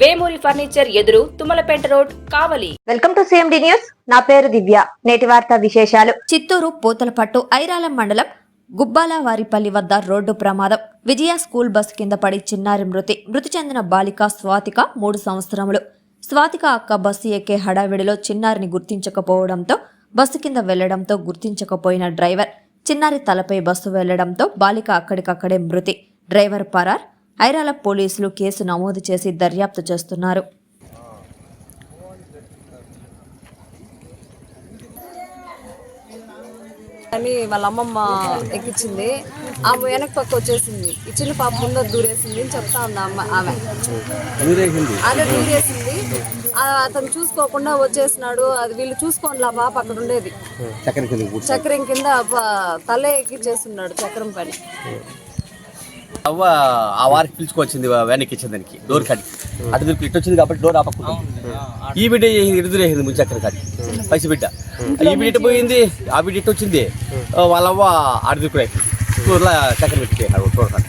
Vemuri furniture ఎదురు Tummalapeta road Kavali. Welcome to CMD news. నా పేరు దివ్య. నేటి వార్తా విశేషాలు. చిత్తూరు పూతలపట్టు ఐరాలం మండలం గుబ్బాల వారిపల్లి వద్ద రోడ్డు ప్రమాదం. విజయ స్కూల్ బస్సు కింద పడి చిన్నారి మృతి. మృతి చెందిన బాలిక స్వాతిక మూడు సంవత్సరములు. స్వాతిక అక్క బస్సు ఎక్కే హడావిడిలో చిన్నారిని గుర్తించకపోవడంతో బస్సు కింద వెళ్ళడంతో గుర్తించకపోయిన డ్రైవర్. చిన్నారి తలపై బస్సు వెళ్ళడంతో బాలిక అక్కడికక్కడే మృతి. డ్రైవర్ పరార్ ఐరాల పోలీసులు కేసు నమోదు చేసి దర్యాప్తు చేస్తున్నారు. అని వాళ్ళ అమ్మమ్మ ఎక్కించింది. ఆమె వెనక పక్క వచ్చేసింది. ఈ చిన్న పాప ముందర దూరేసింది అని చెప్తా ఉంది అమ్మ ఆమె. అదే దూరేసింది. ఆ అతను చూసుకోకుండా వచ్చేసినాడు. అది వీళ్ళు చూసుకోండి ఆ పాప అక్కడ ఉండేది. చక్రం కింద తలే ఎక్కిచ్చేస్తున్నాడు చక్రం పని. అవ్వ ఆ వారికి పిలుచుకొచ్చింది వెనక్కి ఇచ్చిన దానికి డోర్ కాడి అటు దిక్కు ఇటు వచ్చింది కాబట్టి డోర్ ఆపకుండా ఈ బిడ్డ ఎదురేసింది ముందు చక్కెర కాడి పైస బిడ్డ. ఈ బిడ్డ పోయింది ఆ బిడ్డ ఇటు వచ్చింది. వాళ్ళ అవ్వ అటు దిక్కు టూర్లో చక్కెర పెట్టి డోర్ కాడి